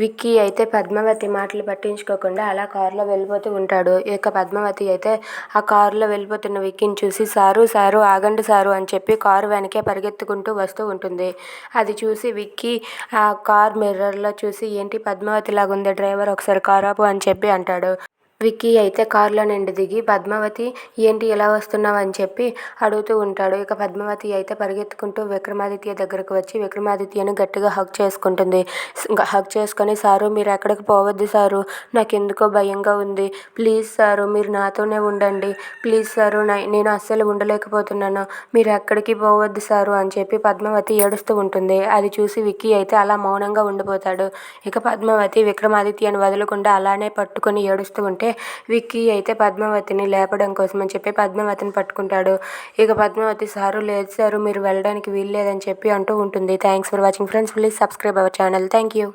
విక్కీ అయితే పద్మావతి మాటలు పట్టించుకోకుండా అలా కారులో వెళ్ళిపోతూ ఉంటాడు. ఇక పద్మావతి అయితే ఆ కారులో వెళ్ళిపోతున్న విక్కీని చూసి సారు సారు ఆగండి సారు అని చెప్పి కారు వెనకే పరిగెత్తుకుంటూ వస్తూ ఉంటుంది. అది చూసి విక్కీ ఆ కార్ మిర్రర్లో చూసి ఏంటి పద్మావతి లాగా ఉంది డ్రైవర్ ఒకసారి కారు ఆపు అని చెప్పి అంటాడు. విక్కీ అయితే కారులో నుండి దిగి పద్మావతి ఏంటి ఇలా వస్తున్నావు అని చెప్పి అడుగుతూ ఉంటాడు. ఇక పద్మావతి అయితే పరిగెత్తుకుంటూ విక్రమాదిత్య దగ్గరకు వచ్చి విక్రమాదిత్యను గట్టిగా హగ్ చేసుకుంటుంది. హగ్ చేసుకొని సారు మీరు ఎక్కడికి పోవద్దు సారు. నాకు ఎందుకో భయంగా ఉంది. ప్లీజ్ సారు మీరు నాతోనే ఉండండి. ప్లీజ్ సారు నేను అస్సలు ఉండలేకపోతున్నాను. మీరు ఎక్కడికి పోవద్దు సారు అని చెప్పి పద్మావతి ఏడుస్తూ ఉంటుంది. అది చూసి విక్కీ అయితే అలా మౌనంగా ఉండిపోతాడు. ఇక పద్మావతి విక్రమాదిత్యను వదలకుండా అలానే పట్టుకొని ఏడుస్తూ ఉంటే విక్కీ అయితే పద్మావతిని లేపడం కోసం అని చెప్పి పద్మావతిని పట్టుకుంటాడు. ఇక పద్మావతి సారు లేదు సారు మీరు వెళ్ళడానికి వీల్లేదని చెప్పి అంటూ ఉంటుంది. Thanks for watching friends please subscribe our channel thank you